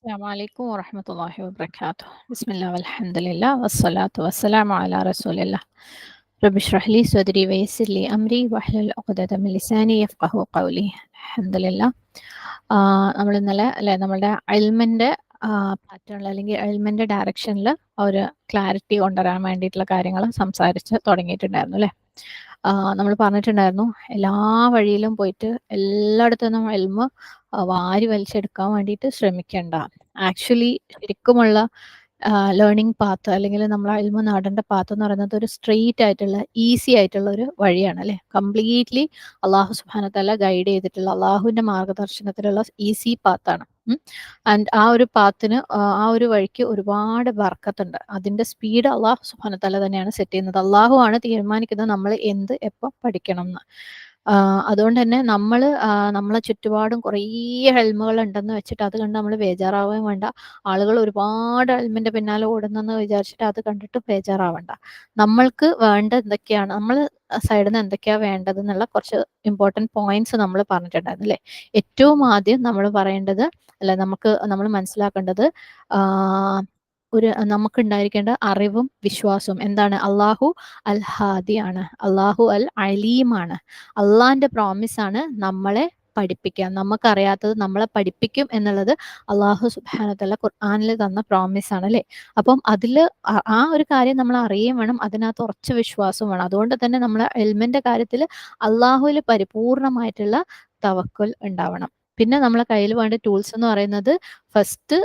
السلام عليكم ورحمة الله وبركاته بسم الله والحمد لله والصلاة والسلام على رسول الله رب اشرح لي صدري ويسر لي أمري واحلل عقدة من لساني يفقه قولي الحمد لله നമ്മൾ ഇന്നലെ അല്ലെ നമ്മളുടെ അയൽമെന്റ് പാറ്റേണിൽ അല്ലെങ്കിൽ അയൽമെന്റ് ഡയറക്ഷനിൽ ഒരു ക്ലാരിറ്റി കൊണ്ടുവരാൻ വേണ്ടിയിട്ടുള്ള കാര്യങ്ങൾ സംസാരിച്ച് തുടങ്ങിയിട്ടുണ്ടായിരുന്നു അല്ലെ നമ്മൾ പറഞ്ഞിട്ടുണ്ടായിരുന്നു. എല്ലാ വഴിയിലും പോയിട്ട് എല്ലായിടത്തു നിന്നും എൽമ വാരി വലിച്ചെടുക്കാൻ വേണ്ടിയിട്ട് ശ്രമിക്കേണ്ട. ആക്ച്വലി ശരിക്കുമുള്ള ലേണിംഗ് പാത്ത് അല്ലെങ്കിൽ നമ്മൾ അൽമ നാടേണ്ട പാത്ത് എന്ന് പറയുന്നത് ഒരു സ്ട്രെയിറ്റ് ആയിട്ടുള്ള ഈസി ആയിട്ടുള്ള ഒരു വഴിയാണ് അല്ലെ? കംപ്ലീറ്റ്ലി അള്ളാഹു സുബാനത്തല്ല ഗൈഡ് ചെയ്തിട്ടുള്ള അള്ളാഹുവിന്റെ മാർഗദർശനത്തിലുള്ള ഈസി പാത്താണ് ആൻഡ് ആ ഒരു പാത്തിന് ആ ഒരു വഴിക്ക് ഒരുപാട് വർക്കത്തുണ്ട് അതിന്റെ സ്പീഡ് അള്ളാഹു സുബാനത്തല്ല തന്നെയാണ് സെറ്റ് ചെയ്യുന്നത്. അള്ളാഹു ആണ് തീരുമാനിക്കുന്നത് നമ്മൾ എന്ത് എപ്പോൾ പഠിക്കണം എന്ന് അതുകൊണ്ട് തന്നെ നമ്മൾ നമ്മളെ ചുറ്റുപാടും കുറേ ഹെൽമുകൾ ഉണ്ടെന്ന് വെച്ചിട്ട് അത് കണ്ട് നമ്മൾ ബേജാറാവുകയും വേണ്ട. ആളുകൾ ഒരുപാട് ഹെൽമിന്റെ പിന്നാലെ ഓടുന്നെന്ന് വിചാരിച്ചിട്ട് അത് കണ്ടിട്ട് ബേജാറാവണ്ട. നമ്മൾക്ക് വേണ്ട എന്തൊക്കെയാണ്? നമ്മൾ സൈഡിൽ നിന്ന് എന്തൊക്കെയാ വേണ്ടത് എന്നുള്ള കുറച്ച് ഇമ്പോർട്ടന്റ് പോയിന്റ്സ് നമ്മൾ പറഞ്ഞിട്ടുണ്ടായിരുന്നു അല്ലേ ഏറ്റവും ആദ്യം നമ്മൾ പറയേണ്ടത് അല്ല നമുക്ക് നമ്മൾ മനസ്സിലാക്കേണ്ടത് ഒരു നമുക്ക് ഉണ്ടായിരിക്കേണ്ട അറിവും വിശ്വാസവും എന്താണ്? അള്ളാഹു അൽ ഹാദിയാണ് അള്ളാഹു അൽ അലീമാണ്. അള്ളാഹിന്റെ ആണ് നമ്മളെ പഠിപ്പിക്കുക നമുക്കറിയാത്തത് നമ്മളെ പഠിപ്പിക്കും എന്നുള്ളത് അള്ളാഹു സുബാനത്തല്ല ഖുർആാനിൽ തന്ന പ്രോമിസ് ആണ് അല്ലേ? അപ്പം അതിൽ ആ ഒരു കാര്യം നമ്മൾ അറിയുകയും വേണം. അതിനകത്ത് ഉറച്ച വിശ്വാസവും വേണം. അതുകൊണ്ട് തന്നെ നമ്മളെ എൽമിന്റെ കാര്യത്തിൽ അള്ളാഹുവിൽ പരിപൂർണമായിട്ടുള്ള തവക്കൽ ഉണ്ടാവണം. പിന്നെ നമ്മളെ കയ്യിൽ വേണ്ട ടൂൾസ് എന്ന് പറയുന്നത് ഫസ്റ്റ്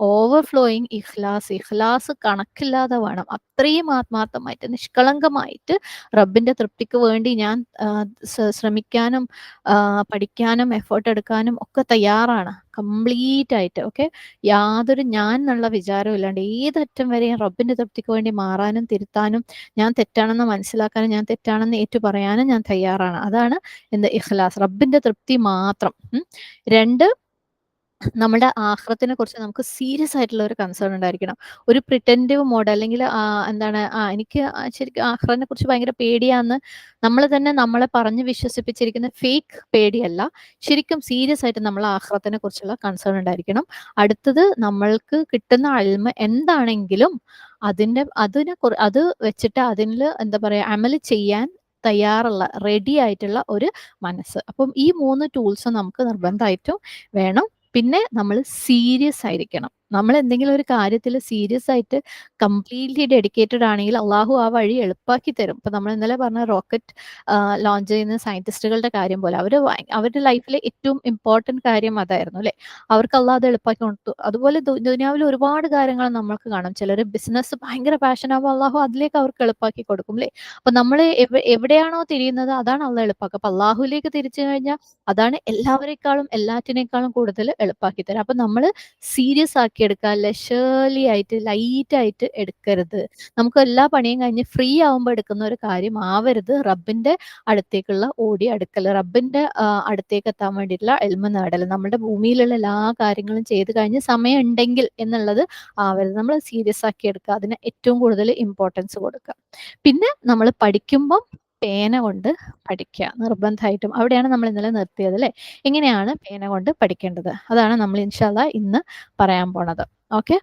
ഓവർഫ്ലോയിങ് ഇഖ്ലാസ് ഇഖ്ലാസ് കണക്കില്ലാതെ വേണം. അത്രയും ആത്മാർത്ഥമായിട്ട് നിഷ്കളങ്കമായിട്ട് റബ്ബിന്റെ തൃപ്തിക്ക് വേണ്ടി ഞാൻ ശ്രമിക്കാനും പഠിക്കാനും എഫേർട്ട് എടുക്കാനും ഒക്കെ തയ്യാറാണ്. കംപ്ലീറ്റ് ആയിട്ട് ഓക്കെ? യാതൊരു ഞാൻ എന്നുള്ള വിചാരവും ഇല്ലാണ്ട് ഏതറ്റം വരെയും റബ്ബിന്റെ തൃപ്തിക്ക് വേണ്ടി മാറാനും തിരുത്താനും ഞാൻ തെറ്റാണെന്ന് മനസ്സിലാക്കാനും ഞാൻ തെറ്റാണെന്ന് ഏറ്റു പറയാനും ഞാൻ തയ്യാറാണ്. അതാണ് എന്ത് ഇഖ്ലാസ്. റബ്ബിന്റെ തൃപ്തി മാത്രം. രണ്ട് നമ്മുടെ ആഹ്റത്തിനെ കുറിച്ച് നമുക്ക് സീരിയസ് ആയിട്ടുള്ള ഒരു കൺസേൺ ഉണ്ടായിരിക്കണം. ഒരു പ്രിറ്റന്റീവ് മോഡ് അല്ലെങ്കിൽ എന്താണ് എനിക്ക് ശരിക്കും ആഹ്റനെ കുറിച്ച് ഭയങ്കര പേടിയാന്ന് നമ്മൾ തന്നെ നമ്മളെ പറഞ്ഞ് വിശ്വസിപ്പിച്ചിരിക്കുന്ന ഫേക്ക് പേടിയല്ല. ശരിക്കും സീരിയസ് ആയിട്ട് നമ്മൾ ആഹ്റത്തിനെ കുറിച്ചുള്ള കൺസേൺ ഉണ്ടായിരിക്കണം. അടുത്തത് നമ്മൾക്ക് കിട്ടുന്ന അൽമ എന്താണെങ്കിലും അതിന്റെ അതിനെ അത് വെച്ചിട്ട് അതിൽ എന്താ പറയാ അമൽ ചെയ്യാൻ തയ്യാറുള്ള റെഡി ആയിട്ടുള്ള ഒരു മനസ്സ്. അപ്പം ഈ മൂന്ന് ടൂൾസ് നമുക്ക് നിർബന്ധമായിട്ടും വേണം. പിന്നെ നമ്മൾ സീരിയസ് ആയിരിക്കണം. നമ്മൾ എന്തെങ്കിലും ഒരു കാര്യത്തിൽ സീരിയസ് ആയിട്ട് കംപ്ലീറ്റ്ലി ഡെഡിക്കേറ്റഡ് ആണെങ്കിൽ അള്ളാഹു ആ വഴി എളുപ്പാക്കി തരും. ഇപ്പൊ നമ്മൾ ഇന്നലെ പറഞ്ഞ റോക്കറ്റ് ലോഞ്ച് ചെയ്യുന്ന സയന്റിസ്റ്റുകളുടെ കാര്യം പോലെ അവർ അവരുടെ ലൈഫിലെ ഏറ്റവും ഇമ്പോർട്ടന്റ് കാര്യം അതായിരുന്നു അല്ലെ? അവർക്ക് അള്ളാഹ് അത് എളുപ്പാക്കി കൊടുത്തു. അതുപോലെ ദുനിയാവിൽ ഒരുപാട് കാര്യങ്ങൾ നമ്മൾക്ക് കാണാം. ചിലർ ബിസിനസ് ഭയങ്കര പാഷൻ ആവുമ്പോൾ അള്ളാഹു അതിലേക്ക് അവർക്ക് എളുപ്പാക്കി കൊടുക്കും അല്ലെ? അപ്പൊ നമ്മൾ എവിടെയാണോ തിരിയുന്നത് അതാണ് അള്ളാഹ് എളുപ്പാക്കുക. അപ്പൊ അള്ളാഹുലേക്ക് തിരിച്ചു കഴിഞ്ഞാൽ അതാണ് എല്ലാവരെക്കാളും എല്ലാറ്റിനേക്കാളും കൂടുതൽ എളുപ്പാക്കി തരാം. അപ്പൊ നമ്മൾ സീരിയസ് ആക്കി എടുക്കുക ഷേർലി ആയിട്ട് ലൈറ്റ് ആയിട്ട് എടുക്കരുത്. നമുക്ക് എല്ലാ പണിയും കഴിഞ്ഞ് ഫ്രീ ആവുമ്പോൾ എടുക്കുന്ന ഒരു കാര്യം ആവരുത്. റബ്ബിന്റെ അടുത്തേക്കുള്ള ഓടി അടുക്കൽ റബ്ബിന്റെ അടുത്തേക്ക് എത്താൻ വേണ്ടിയിട്ടുള്ള എൽമ നേടൽ. നമ്മുടെ ഭൂമിയിലുള്ള എല്ലാ കാര്യങ്ങളും ചെയ്ത് കഴിഞ്ഞ് സമയം ഉണ്ടെങ്കിൽ എന്നുള്ളത് ആവരുത്. നമ്മൾ സീരിയസ് ആക്കി എടുക്കുക. അതിന് ഏറ്റവും കൂടുതൽ ഇമ്പോർട്ടൻസ് കൊടുക്കുക. പിന്നെ നമ്മൾ പഠിക്കുമ്പം പേന കൊണ്ട് പഠിക്കുക നിർബന്ധമായിട്ടും. അവിടെയാണ് നമ്മൾ ഇന്നലെ നിർത്തിയത് അല്ലെ? എങ്ങനെയാണ് പേന കൊണ്ട് പഠിക്കേണ്ടത്. അതാണ് നമ്മൾ ഇൻഷാല്ല ഇന്ന് പറയാൻ പോണത്. ഓക്കെ?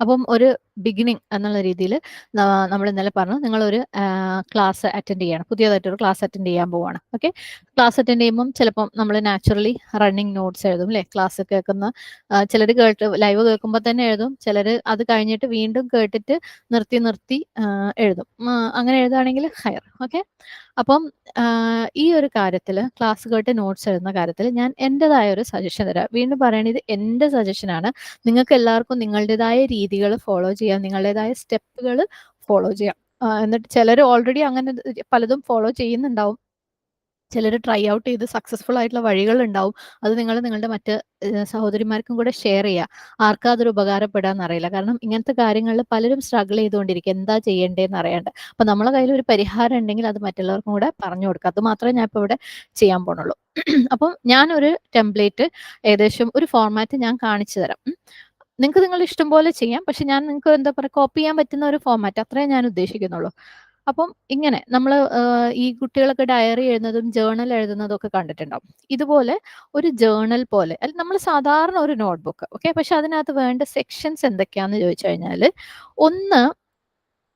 അപ്പം ഒരു ബിഗിനിങ് എന്നുള്ള രീതിയിൽ നമ്മൾ ഇന്നലെ പറഞ്ഞു നിങ്ങളൊരു ക്ലാസ് അറ്റൻഡ് ചെയ്യണം. പുതിയതായിട്ടൊരു ക്ലാസ് അറ്റൻഡ് ചെയ്യാൻ പോവാണ്. ഓക്കെ ക്ലാസ് അറ്റൻഡ് ചെയ്യുമ്പം ചിലപ്പം നമ്മൾ നാച്ചുറലി റണ്ണിങ് നോട്ട്സ് എഴുതും അല്ലേ ക്ലാസ് കേൾക്കുന്ന ചിലർ കേട്ട് ലൈവ് കേൾക്കുമ്പോൾ തന്നെ എഴുതും. ചിലർ അത് കഴിഞ്ഞിട്ട് വീണ്ടും കേട്ടിട്ട് നിർത്തി നിർത്തി എഴുതും. അങ്ങനെ എഴുതുകയാണെങ്കിൽ ഹയർ ഓക്കെ അപ്പം ഈ ഒരു കാര്യത്തിൽ ക്ലാസ് കേട്ട് നോട്ട്സ് എഴുതുന്ന കാര്യത്തിൽ ഞാൻ എന്റെതായ ഒരു സജഷൻ തരാം. വീണ്ടും പറയണത് എന്റെ സജഷനാണ് നിങ്ങൾക്ക് എല്ലാവർക്കും നിങ്ങളുടേതായ രീതികൾ ഫോളോ ചെയ്യാം നിങ്ങളുടേതായ സ്റ്റെപ്പുകൾ ഫോളോ ചെയ്യാം. എന്നിട്ട് ചിലർ ഓൾറെഡി അങ്ങനെ പലതും ഫോളോ ചെയ്യുന്നുണ്ടാവും. ചിലർ ട്രൈ ഔട്ട് ചെയ്ത് സക്സസ്ഫുൾ ആയിട്ടുള്ള വഴികൾ ഉണ്ടാവും. അത് നിങ്ങൾ നിങ്ങളുടെ മറ്റ് സഹോദരിമാർക്കും കൂടെ ഷെയർ ചെയ്യുക ആർക്കും അതൊരു ഉപകാരപ്പെടാന്ന് അറിയില്ല കാരണം ഇങ്ങനത്തെ കാര്യങ്ങളിൽ പലരും സ്ട്രഗിൾ ചെയ്തുകൊണ്ടിരിക്കുക. എന്താ ചെയ്യേണ്ടതെന്ന് അറിയാണ്ട്. അപ്പൊ നമ്മളെ കയ്യിൽ ഒരു പരിഹാരം ഉണ്ടെങ്കിൽ അത് മറ്റുള്ളവർക്കും കൂടെ പറഞ്ഞു കൊടുക്കുക. അത് മാത്രമേ ഞാൻ ഇപ്പോൾ ഇവിടെ ചെയ്യാൻ പോണുള്ളൂ. അപ്പം ഞാനൊരു ടെംപ്ലേറ്റ് ഏകദേശം ഒരു ഫോർമാറ്റ് ഞാൻ കാണിച്ചു തരാം. നിങ്ങൾക്ക് നിങ്ങൾ ഇഷ്ടം പോലെ ചെയ്യാം. പക്ഷെ ഞാൻ നിങ്ങൾക്ക് എന്താ പറയുക കോപ്പി ചെയ്യാൻ പറ്റുന്ന ഒരു ഫോമാറ്റ് അത്രേ ഞാൻ ഉദ്ദേശിക്കുന്നുള്ളൂ. അപ്പം ഇങ്ങനെ നമ്മൾ ഈ കുട്ടികളൊക്കെ ഡയറി എഴുതുന്നതും ജേണൽ എഴുതുന്നതും ഒക്കെ കണ്ടിട്ടുണ്ടാവും. ഇതുപോലെ ഒരു ജേണൽ പോലെ അല്ല നമ്മൾ സാധാരണ ഒരു നോട്ട്ബുക്ക് ഓക്കെ പക്ഷെ അതിനകത്ത് വേണ്ട സെക്ഷൻസ് എന്തൊക്കെയാണെന്ന് ചോദിച്ചു കഴിഞ്ഞാൽ ഒന്ന്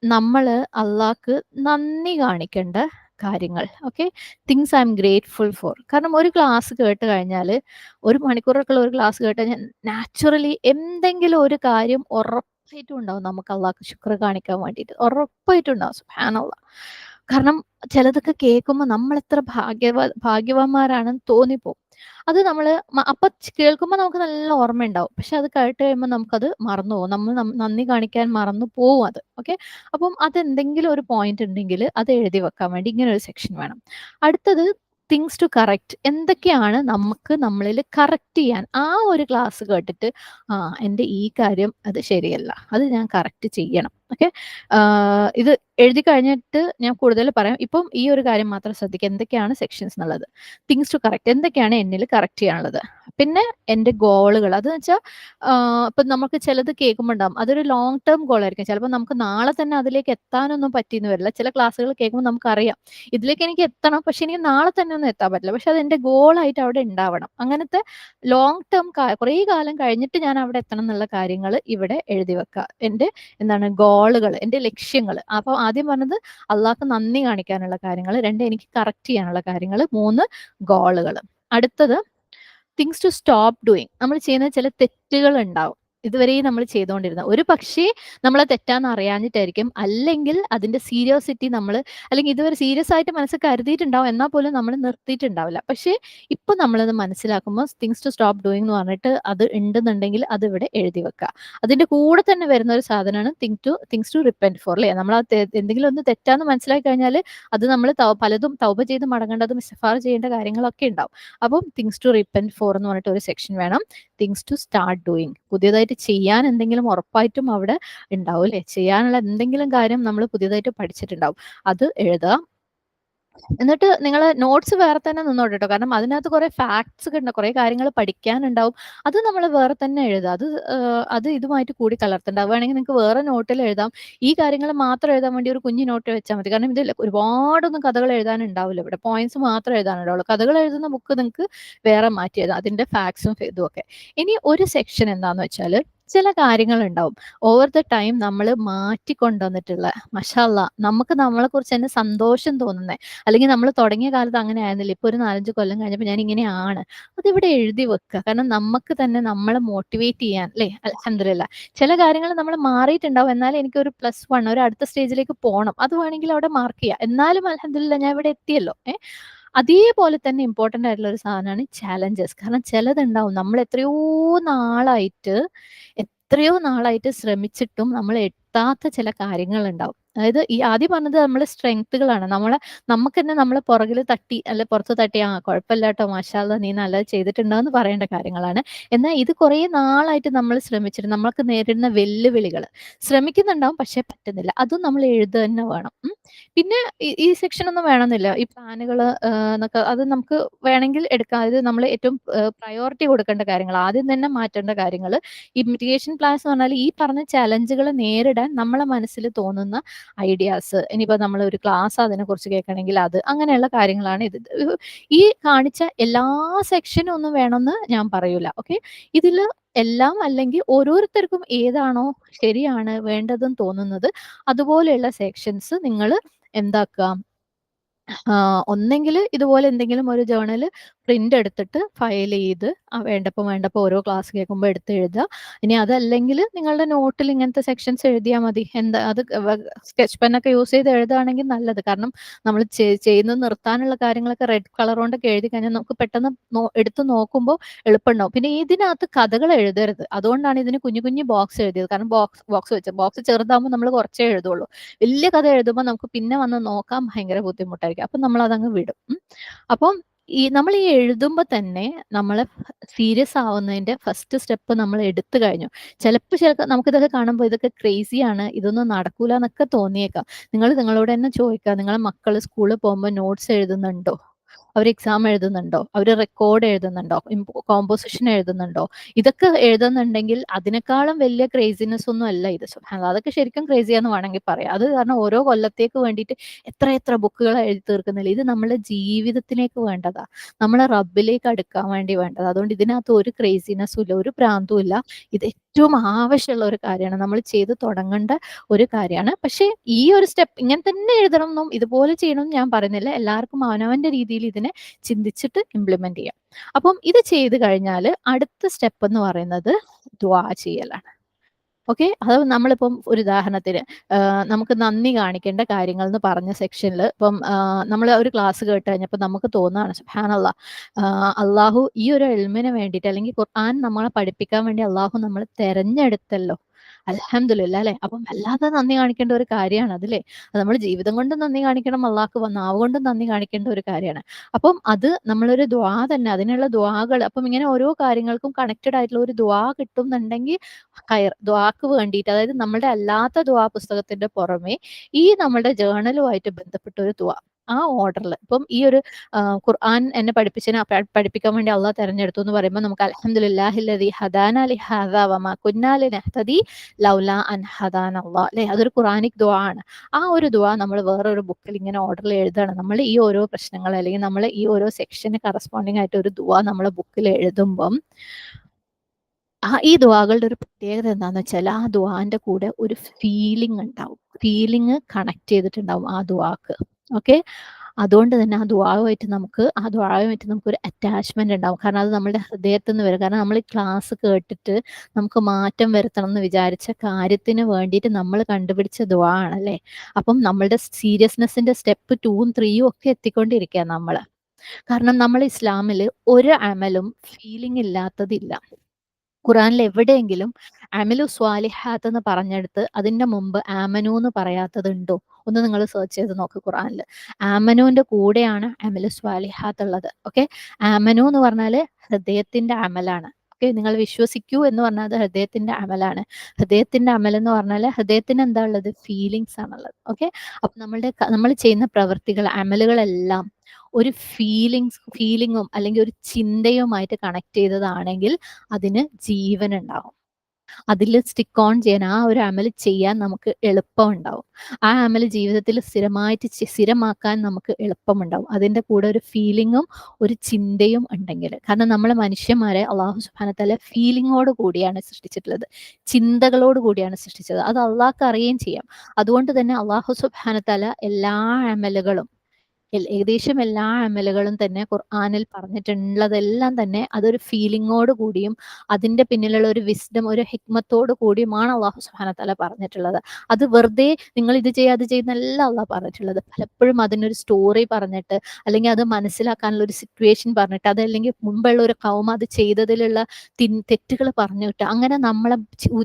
നമ്മൾ അള്ളാഹ്ക്ക് നന്ദി കാണിക്കേണ്ട കാര്യങ്ങൾ. Okay things I'm grateful for കാരണം ഒരു ക്ലാസ് കേട്ട് കഴിഞ്ഞാൽ ഒരു മണിക്കൂറൊക്കെയുള്ള ഒരു ക്ലാസ് കേട്ട് കഴിഞ്ഞാൽ നാച്ചുറലി എന്തെങ്കിലും ഒരു കാര്യം ഉറപ്പായിട്ടും ഉണ്ടാവും നമുക്ക് അള്ളാഹ് ശുക്ർ കാണിക്കാൻ വേണ്ടിയിട്ട്. ഉറപ്പായിട്ടും ഉണ്ടാവും സുഹാനുള്ള കാരണം ചിലതൊക്കെ കേൾക്കുമ്പോൾ നമ്മൾ എത്ര ഭാഗ്യവ ഭാഗ്യവാന്മാരാണെന്ന് തോന്നിപ്പോവും. അത് നമ്മൾ അപ്പൊ കേൾക്കുമ്പോൾ നമുക്ക് നല്ല ഓർമ്മ ഉണ്ടാവും പക്ഷെ അത് കേട്ട് കഴിയുമ്പോൾ നമുക്കത് മറന്നു പോകും. നമ്മൾ നന്ദി കാണിക്കാൻ മറന്നു പോവും അത്. ഓക്കെ? അപ്പം അതെന്തെങ്കിലും ഒരു പോയിന്റ് ഉണ്ടെങ്കിൽ അത് എഴുതി വെക്കാൻ വേണ്ടി ഇങ്ങനെ ഒരു സെക്ഷൻ വേണം. അടുത്തത് തിങ്സ് ടു കറക്റ്റ് എന്തൊക്കെയാണ് നമുക്ക് നമ്മളിൽ കറക്റ്റ് ചെയ്യാൻ? ആ ഒരു ക്ലാസ് കേട്ടിട്ട് ആ എന്റെ ഈ കാര്യം അത് ശരിയല്ല. അത് ഞാൻ കറക്റ്റ് ചെയ്യണം. ഓക്കെ ഇത് എഴുതി കഴിഞ്ഞിട്ട് ഞാൻ കൂടുതൽ പറയാം. ഇപ്പം ഈ ഒരു കാര്യം മാത്രം ശ്രദ്ധിക്കുക. എന്തൊക്കെയാണ് സെക്ഷൻസ് എന്നുള്ളത്? തിങ്സ് ടു കറക്റ്റ് എന്തൊക്കെയാണ് എന്നിൽ കറക്റ്റ് ചെയ്യാനുള്ളത്? പിന്നെ എന്റെ ഗോളുകൾ. അത് വെച്ചാൽ ഇപ്പം നമുക്ക് ചിലത് കേൾക്കുമ്പോൾ ഉണ്ടാവും അതൊരു ലോങ് ടേം ഗോൾ ആയിരിക്കും. ചിലപ്പോൾ നമുക്ക് നാളെ തന്നെ അതിലേക്ക് എത്താനൊന്നും പറ്റിയെന്ന് വരില്ല. ചില ക്ലാസ്സുകൾ കേൾക്കുമ്പോൾ നമുക്കറിയാം. ഇതിലേക്ക് എനിക്ക് എത്തണം പക്ഷെ എനിക്ക് നാളെ തന്നെ ഒന്നും എത്താൻ പറ്റില്ല. പക്ഷെ അത് എന്റെ ഗോളായിട്ട് അവിടെ ഉണ്ടാവണം. അങ്ങനത്തെ ലോങ് ടേം കുറേ കാലം കഴിഞ്ഞിട്ട് ഞാൻ അവിടെ എത്തണം എന്നുള്ള കാര്യങ്ങൾ ഇവിടെ എഴുതി വെക്കുക. എന്റെ എന്താണ് ഗോളുകൾ എന്റെ ലക്ഷ്യങ്ങൾ. അപ്പോൾ ആദ്യം പറഞ്ഞത് അള്ളാഹ്ക്ക് നന്ദി കാണിക്കാനുള്ള കാര്യങ്ങൾ. രണ്ട് എനിക്ക് കറക്റ്റ് ചെയ്യാനുള്ള കാര്യങ്ങൾ. മൂന്ന് ഗോളുകൾ. അടുത്തത് തിങ്സ് ടു സ്റ്റോപ്പ് ഡൂയിങ് നമ്മൾ ചെയ്യുന്ന ചില തെറ്റുകൾ ഉണ്ടാവും. ഇതുവരെയും നമ്മൾ ചെയ്തുകൊണ്ടിരുന്നത്. ഒരു പക്ഷേ നമ്മളെ തെറ്റാന്ന് അറിയാഞ്ഞിട്ടായിരിക്കും. അല്ലെങ്കിൽ അതിന്റെ സീരിയോസിറ്റി നമ്മൾ അല്ലെങ്കിൽ ഇതുവരെ സീരിയസ് ആയിട്ട് മനസ്സിൽ കരുതിയിട്ടുണ്ടാവും എന്നാൽ പോലും നമ്മൾ നിർത്തിയിട്ടുണ്ടാവില്ല. പക്ഷേ ഇപ്പൊ നമ്മളത് മനസ്സിലാക്കുമ്പോൾ തിങ്സ് ടു സ്റ്റോപ്പ് ഡൂയിങ് എന്ന് പറഞ്ഞിട്ട് അത് ഉണ്ടെന്നുണ്ടെങ്കിൽ അത് ഇവിടെ എഴുതി വെക്കുക. അതിന്റെ കൂടെ തന്നെ വരുന്ന ഒരു സാധനമാണ് thing to things to repent for അല്ലേ? നമ്മൾ എന്തെങ്കിലും ഒന്ന് തെറ്റാന്ന് മനസ്സിലാക്കി കഴിഞ്ഞാൽ അത് നമ്മൾ പലതും തൗപ ചെയ്ത് മടങ്ങേണ്ടതും സഫാർ ചെയ്യേണ്ട കാര്യങ്ങളൊക്കെ ഉണ്ടാവും. അപ്പം തിങ്സ് ടു റിപ്പന്റ് ഫോർ എന്ന് പറഞ്ഞിട്ട് ഒരു സെക്ഷൻ വേണം. തിങ്സ് ടു സ്റ്റാർട്ട് ഡൂയിങ് പുതിയതായിട്ട് ചെയ്യാൻ എന്തെങ്കിലും ഉറപ്പായിട്ടും അവിടെ ഉണ്ടാവും അല്ലെ? ചെയ്യാനുള്ള എന്തെങ്കിലും കാര്യം നമ്മൾ പുതിയതായിട്ട് പഠിച്ചിട്ടുണ്ടാവും. അത് എഴുതുക എന്നിട്ട് നിങ്ങൾ നോട്ട്സ് വേറെ തന്നെ നിന്നോട്ട് കേട്ടോ കാരണം അതിനകത്ത് കുറെ ഫാക്ട്സ് ഉണ്ട്. കുറെ കാര്യങ്ങൾ പഠിക്കാനുണ്ടാവും. അത് നമ്മൾ വേറെ തന്നെ എഴുതാം. അത് അത് ഇതുമായിട്ട് കൂടി കലർത്തണ്ട. വേണമെങ്കിൽ നിങ്ങൾക്ക് വേറെ നോട്ടിൽ എഴുതാം. ഈ കാര്യങ്ങൾ മാത്രം എഴുതാൻ വേണ്ടി ഒരു കുഞ്ഞു നോട്ട് വെച്ചാൽ മതി. കാരണം ഇതിൽ ഒരുപാടൊന്നും കഥകൾ എഴുതാനുണ്ടാവില്ല. ഇവിടെ പോയിന്റ്സ് മാത്രം എഴുതാനുണ്ടാവുള്ളൂ. കഥകൾ എഴുതുന്ന ബുക്ക് നിങ്ങൾക്ക് വേറെ മാറ്റി എഴുതാം അതിന്റെ ഫാക്ട്സും ഇതും ഒക്കെ. ഇനി ഒരു സെക്ഷൻ എന്താന്ന് വെച്ചാൽ ചില കാര്യങ്ങൾ ഉണ്ടാവും ഓവർ ദ ടൈം നമ്മൾ മാറ്റി കൊണ്ടുവന്നിട്ടുള്ള മഷാല്ല നമുക്ക് നമ്മളെ കുറിച്ച് തന്നെ സന്തോഷം തോന്നുന്നത് അല്ലെങ്കിൽ നമ്മൾ തുടങ്ങിയ കാലത്ത് അങ്ങനെ ആയിരുന്നില്ല. ഇപ്പൊ ഒരു നാലഞ്ച് കൊല്ലം കഴിഞ്ഞപ്പോൾ ഞാൻ ഇങ്ങനെയാണ് അതിവിടെ എഴുതി വെക്കുക കാരണം നമുക്ക് തന്നെ നമ്മളെ മോട്ടിവേറ്റ് ചെയ്യാൻ അല്ലേ? അലഹമില്ല ചില കാര്യങ്ങൾ നമ്മൾ മാറിയിട്ടുണ്ടാവും. എന്നാലും എനിക്കൊരു പ്ലസ് വൺ ഒരു അടുത്ത സ്റ്റേജിലേക്ക് പോകണം അത് വേണമെങ്കിൽ അവിടെ മാർക്ക് ചെയ്യാം. എന്നാലും അലഹമില്ല ഞാൻ ഇവിടെ എത്തിയല്ലോ. ഏഹ് അതേപോലെ തന്നെ ഇമ്പോർട്ടന്റ് ആയിട്ടുള്ള ഒരു സാധനമാണ് ചാലഞ്ചസ് കാരണം ചിലതുണ്ടാവും. നമ്മൾ എത്രയോ നാളായിട്ട് എത്രയോ നാളായിട്ട് ശ്രമിച്ചിട്ടും നമ്മൾ എത്താത്ത ചില കാര്യങ്ങളുണ്ടാവും. അതായത് ഈ ആദ്യം പറഞ്ഞത് നമ്മളെ സ്ട്രെങ്ത്തുകളാണ്. നമ്മളെ നമുക്ക് തന്നെ നമ്മളെ പുറകിൽ തട്ടി അല്ലെ പുറത്ത് തട്ടി ആ കുഴപ്പമില്ലാട്ടോ മാഷാല്ല നീ നല്ലത് ചെയ്തിട്ടുണ്ടെന്ന് പറയേണ്ട കാര്യങ്ങളാണ്. എന്നാൽ ഇത് കുറേ നാളായിട്ട് നമ്മൾ ശ്രമിച്ചിട്ട് നമ്മൾക്ക് നേരിടുന്ന വെല്ലുവിളികൾ ശ്രമിക്കുന്നുണ്ടാവും പക്ഷെ പറ്റുന്നില്ല. അതും നമ്മൾ എഴുതുക തന്നെ വേണം. പിന്നെ ഈ സെക്ഷൻ ഒന്നും വേണമെന്നില്ല. ഈ പ്ലാനുകൾ എന്നൊക്കെ അത് നമുക്ക് വേണമെങ്കിൽ എടുക്കാം. അതായത് നമ്മൾ ഏറ്റവും പ്രയോറിറ്റി കൊടുക്കേണ്ട കാര്യങ്ങൾ ആദ്യം തന്നെ മാറ്റേണ്ട കാര്യങ്ങൾ ഈ മിറ്റിഗേഷൻ പ്ലാൻസ് എന്ന് പറഞ്ഞാൽ ഈ പറഞ്ഞ ചലഞ്ചുകൾ നേരിടാൻ നമ്മളെ മനസ്സിൽ തോന്നുന്ന ഐഡിയാസ് ഇനിയിപ്പോൾ നമ്മൾ ഒരു ക്ലാസ് അതിനെക്കുറിച്ച് കേൾക്കണമെങ്കിൽ അത് അങ്ങനെയുള്ള കാര്യങ്ങളാണ് ഇത്. ഈ കാണിച്ച എല്ലാ സെക്ഷനും ഒന്നും വേണമെന്ന് ഞാൻ പറയൂല ഓക്കെ? ഇതിൽ എല്ലാം അല്ലെങ്കിൽ ഓരോരുത്തർക്കും ഏതാണോ ശരിയാണ് വേണ്ടതെന്ന് തോന്നുന്നത് അതുപോലെയുള്ള സെക്ഷൻസ് നിങ്ങൾ എന്താക്കുക? ഒന്നെങ്കിൽ ഇതുപോലെ എന്തെങ്കിലും ഒരു ജേണൽ പ്രിന്റ് എടുത്തിട്ട് ഫയൽ ചെയ്ത് വേണ്ടപ്പോൾ വേണ്ടപ്പോൾ ഓരോ ക്ലാസ് കേൾക്കുമ്പോൾ എടുത്ത് എഴുതുക. ഇനി അതല്ലെങ്കിൽ നിങ്ങളുടെ നോട്ടിൽ ഇങ്ങനത്തെ സെക്ഷൻസ് എഴുതിയാൽ മതി. എന്താ അത് സ്കെച്ച് പെന്നൊക്കെ യൂസ് ചെയ്ത് എഴുതുകയാണെങ്കിൽ നല്ലത്. കാരണം നമ്മൾ ചെയ്യുന്നത് നിർത്താനുള്ള കാര്യങ്ങളൊക്കെ റെഡ് കളർ കൊണ്ടൊക്കെ എഴുതി കഴിഞ്ഞാൽ നമുക്ക് പെട്ടെന്ന് എടുത്ത് നോക്കുമ്പോൾ എളുപ്പമുണ്ടാവും. പിന്നെ ഇതിനകത്ത് കഥകൾ എഴുതരുത്. അതുകൊണ്ടാണ് ഇതിന് കുഞ്ഞു കുഞ്ഞു ബോക്സ് എഴുതിയത്. കാരണം ബോക്സ് ബോക്സ് വെച്ച ബോക്സ് ചെറുതാകുമ്പോൾ നമ്മൾ കുറച്ചേ എഴുതുള്ളൂ. വലിയ കഥ എഴുതുമ്പോൾ നമുക്ക് പിന്നെ വന്ന് നോക്കാൻ ഭയങ്കര ബുദ്ധിമുട്ടായിരിക്കും. അപ്പം നമ്മൾ അതങ്ങ് വിടും അപ്പം ഈ നമ്മൾ ഈ എഴുതുമ്പോൾ തന്നെ നമ്മൾ സീരിയസ് ആവുന്നതിന്റെ ഫസ്റ്റ് സ്റ്റെപ്പ് നമ്മൾ എടുത്തു കഴിഞ്ഞു. ചിലപ്പോൾ നമുക്ക് നമുക്കിതൊക്കെ കാണുമ്പോൾ ഇതൊക്കെ ക്രേസിയാണ് ഇതൊന്നും നടക്കൂല എന്നൊക്കെ തോന്നിയേക്കാം. നിങ്ങൾ നിങ്ങളോട് തന്നെ ചോദിക്കുക. നിങ്ങളെ മക്കൾ സ്കൂളിൽ പോകുമ്പോൾ നോട്ട്സ് എഴുതുന്നുണ്ടോ? അവർ എക്സാം എഴുതുന്നുണ്ടോ? അവർ റെക്കോർഡ് എഴുതുന്നുണ്ടോ? കോമ്പോസിഷൻ എഴുതുന്നുണ്ടോ? ഇതൊക്കെ എഴുതുന്നുണ്ടെങ്കിൽ അതിനേക്കാളും വലിയ ക്രേസിനെസ് ഒന്നും അല്ല ഇത്. അതൊക്കെ ശരിക്കും ക്രേസിയാന്ന് വേണമെങ്കിൽ പറയാം. അത് കാരണം ഓരോ കൊല്ലത്തേക്ക് വേണ്ടിയിട്ട് എത്ര എത്ര ബുക്കുകൾ എഴുതി തീർക്കുന്നില്ല? ഇത് നമ്മുടെ ജീവിതത്തിലേക്ക് വേണ്ടതാ. നമ്മളെ റബ്ബിലേക്ക് അടുക്കാൻ വേണ്ടി വേണ്ടത്. അതുകൊണ്ട് ഇതിനകത്ത് ഒരു ക്രേസിനെസ്സും ഇല്ല ഒരു പ്രാന്തവും ഇല്ല. ഇത് ഏറ്റവും ആവശ്യമുള്ള ഒരു കാര്യമാണ്. നമ്മൾ ചെയ്ത് തുടങ്ങേണ്ട ഒരു കാര്യമാണ്. പക്ഷേ ഈ ഒരു സ്റ്റെപ്പ് ഇങ്ങനെ തന്നെ എഴുതണം എന്നും ഇതുപോലെ ചെയ്യണം എന്നും ഞാൻ പറയുന്നില്ല. എല്ലാവർക്കും അവനവന്റെ രീതിയിൽ ഇതിനെ ചിന്തിച്ചിട്ട് ഇംപ്ലിമെന്റ് ചെയ്യാം. അപ്പം ഇത് ചെയ്ത് കഴിഞ്ഞാൽ അടുത്ത സ്റ്റെപ്പ് എന്ന് പറയുന്നത് ദ്വാ ചെയ്യലാണ്. ഓക്കെ? അത് നമ്മളിപ്പം ഒരു ഉദാഹരണത്തിന് നമുക്ക് നന്ദി കാണിക്കേണ്ട കാര്യങ്ങൾ എന്ന് പറഞ്ഞ സെക്ഷനിൽ ഇപ്പം നമ്മൾ ഒരു ക്ലാസ് കേട്ട് കഴിഞ്ഞപ്പോൾ നമുക്ക് തോന്നുകയാണ് സുഹാനല്ല അള്ളാഹു ഈ ഒരു എൽമിന് വേണ്ടിയിട്ട് അല്ലെങ്കിൽ ഖുർആൻ നമ്മളെ പഠിപ്പിക്കാൻ വേണ്ടി അള്ളാഹു നമ്മൾ തെരഞ്ഞെടുത്തല്ലോ. അൽഹംദുലില്ല അല്ലെ? അപ്പം വല്ലാതെ നന്ദി കാണിക്കേണ്ട ഒരു കാര്യമാണ് അതില്ലേ? അത് നമ്മൾ ജീവിതം കൊണ്ട് നന്ദി കാണിക്കണം അള്ളാഹ്ക്ക് നാവ് കൊണ്ടും നന്ദി കാണിക്കേണ്ട ഒരു കാര്യമാണ്. അപ്പം അത് നമ്മളൊരു ദ്വാ തന്നെ അതിനുള്ള ദ്വാകൾ അപ്പം ഇങ്ങനെ ഓരോ കാര്യങ്ങൾക്കും കണക്റ്റഡ് ആയിട്ടുള്ള ഒരു ദ്വാ കിട്ടുന്നുണ്ടെങ്കിൽ ഹയർ ദ്വാക്ക് വേണ്ടിയിട്ട് അതായത് നമ്മളുടെ അല്ലാത്ത ദ്വാ പുസ്തകത്തിന്റെ പുറമെ ഈ നമ്മുടെ ജേണലുമായിട്ട് ബന്ധപ്പെട്ട ഒരു ദ്വാ ആ ഓർഡറിൽ ഇപ്പം ഈ ഒരു ഖുർആൻ എന്നെ പഠിപ്പിച്ചതിന് പഠിപ്പിക്കാൻ വേണ്ടി അള്ളാഹ് തെരഞ്ഞെടുത്തു എന്ന് പറയുമ്പോൾ നമുക്ക് അൽഹംദുലില്ലാഹില്ലദി ഹദാന അലി ഹാദാ വമാ കുന്നാ ലിനഹ്തദി ലൗല അൻ ഹദാൻ അള്ളാഹ് അല്ലെ? അതൊരു ഖുറാനിക് ദ ആണ്. ആ ഒരു ദുആ നമ്മൾ വേറൊരു ബുക്കിൽ ഇങ്ങനെ ഓർഡറിൽ എഴുതുകയാണ്. നമ്മൾ ഈ ഓരോ പ്രശ്നങ്ങൾ അല്ലെങ്കിൽ നമ്മൾ ഈ ഓരോ സെക്ഷന് കറസ്പോണ്ടിങ് ആയിട്ട് ഒരു ദുആ നമ്മളെ ബുക്കിൽ എഴുതുമ്പം ആ ഈ ദുവാകളുടെ ഒരു പ്രത്യേകത എന്താന്ന് വെച്ചാൽ ആ ദുവാന്റെ കൂടെ ഒരു ഫീലിംഗ് ഉണ്ടാവും. ഫീലിംഗ് കണക്ട് ചെയ്തിട്ടുണ്ടാവും ആ ദുആക്ക്. ഓക്കെ? അതുകൊണ്ട് തന്നെ ആ ദ്വാവുമായിട്ട് നമുക്ക് ആ ദ്വാവുമായിട്ട് നമുക്കൊരു അറ്റാച്ച്മെന്റ് ഉണ്ടാവും. കാരണം അത് നമ്മുടെ ഹൃദയത്തിൽ നിന്ന് വരും. കാരണം നമ്മൾ ഈ ക്ലാസ് കേട്ടിട്ട് നമുക്ക് മാറ്റം വരുത്തണം എന്ന് വിചാരിച്ച കാര്യത്തിന് വേണ്ടിയിട്ട് നമ്മൾ കണ്ടുപിടിച്ച ദ്വാ ആണല്ലേ അപ്പം നമ്മളുടെ സീരിയസ്നെസ്സിന്റെ സ്റ്റെപ്പ് ടൂവും ത്രീയും ഒക്കെ എത്തിക്കൊണ്ടിരിക്കുക നമ്മൾ കാരണം നമ്മൾ ഇസ്ലാമിൽ ഒരു അമലും ഫീലിംഗ് ഇല്ലാത്തതില്ല. ഖുറാനിൽ എവിടെയെങ്കിലും അമിലു സ്വാലിഹാത്ത് എന്ന് പറഞ്ഞെടുത്ത് അതിന്റെ മുമ്പ് ആമനു എന്ന് പറയാത്തത് ഉണ്ടോ ഒന്ന് നിങ്ങൾ സെർച്ച് ചെയ്ത് നോക്ക് ഖുറാനിൽ ആമനുവിന്റെ കൂടെയാണ് അമിലു സ്വാലിഹാത്ത് ഉള്ളത്. ഓക്കെ ആമനു എന്ന് പറഞ്ഞാൽ ഹൃദയത്തിന്റെ അമലാണ്. ഓക്കെ നിങ്ങൾ വിശ്വസിക്കൂ എന്ന് പറഞ്ഞാൽ അത് ഹൃദയത്തിന്റെ അമലാണ്. ഹൃദയത്തിന്റെ അമൽ എന്ന് പറഞ്ഞാൽ ഹൃദയത്തിന് എന്താ ഉള്ളത്? ഫീലിങ്സ് ആണുള്ളത്. ഓക്കെ അപ്പൊ നമ്മളുടെ നമ്മൾ ചെയ്യുന്ന പ്രവൃത്തികൾ അമലുകളെല്ലാം ഒരു ഫീലിങ്സ് ഫീലിങ്ങും അല്ലെങ്കിൽ ഒരു ചിന്തയുമായിട്ട് കണക്ട് ചെയ്തതാണെങ്കിൽ അതിന് ജീവൻ ഉണ്ടാവും. അതിൽ സ്റ്റിക്ക് ഓൺ ചെയ്യാൻ ആ ഒരു അമൽ ചെയ്യാൻ നമുക്ക് എളുപ്പം ഉണ്ടാവും. ആ അമൽ ജീവിതത്തിൽ സ്ഥിരമായിട്ട് സ്ഥിരമാക്കാൻ നമുക്ക് എളുപ്പമുണ്ടാവും അതിന്റെ കൂടെ ഒരു ഫീലിങ്ങും ഒരു ചിന്തയും ഉണ്ടെങ്കിൽ. കാരണം നമ്മൾ മനുഷ്യന്മാരെ അള്ളാഹു സുബാനത്തല ഫീലിങ്ങോട് കൂടിയാണ് സൃഷ്ടിച്ചിട്ടുള്ളത്. ചിന്തകളോട് കൂടിയാണ് സൃഷ്ടിച്ചത്. അത് അള്ളാഹ്ക്ക് അറിയുകയും ചെയ്യാം. അതുകൊണ്ട് തന്നെ അള്ളാഹു സുബാനത്തല എല്ലാ അമലുകളും ഏകദേശം എല്ലാ അമലുകളും തന്നെ ഖുർആാനിൽ പറഞ്ഞിട്ടുള്ളതെല്ലാം തന്നെ അതൊരു ഫീലിങ്ങോട് കൂടിയും അതിന്റെ പിന്നിലുള്ള ഒരു വിസ്ഡം ഒരു ഹിക്മത്തോട് കൂടിയുമാണ് അള്ളാഹു സുഹാനത്തല പറഞ്ഞിട്ടുള്ളത്. അത് വെറുതെ നിങ്ങൾ ഇത് ചെയ്യുക അത് ചെയ്യുന്നല്ല അള്ളാഹ് പറഞ്ഞിട്ടുള്ളത്. പലപ്പോഴും അതിനൊരു സ്റ്റോറി പറഞ്ഞിട്ട് അല്ലെങ്കിൽ അത് മനസ്സിലാക്കാനുള്ള ഒരു സിറ്റുവേഷൻ പറഞ്ഞിട്ട് അതല്ലെങ്കിൽ മുമ്പുള്ള ഒരു കൗമ അത് ചെയ്തതിലുള്ള തെറ്റുകൾ പറഞ്ഞിട്ട് അങ്ങനെ നമ്മളെ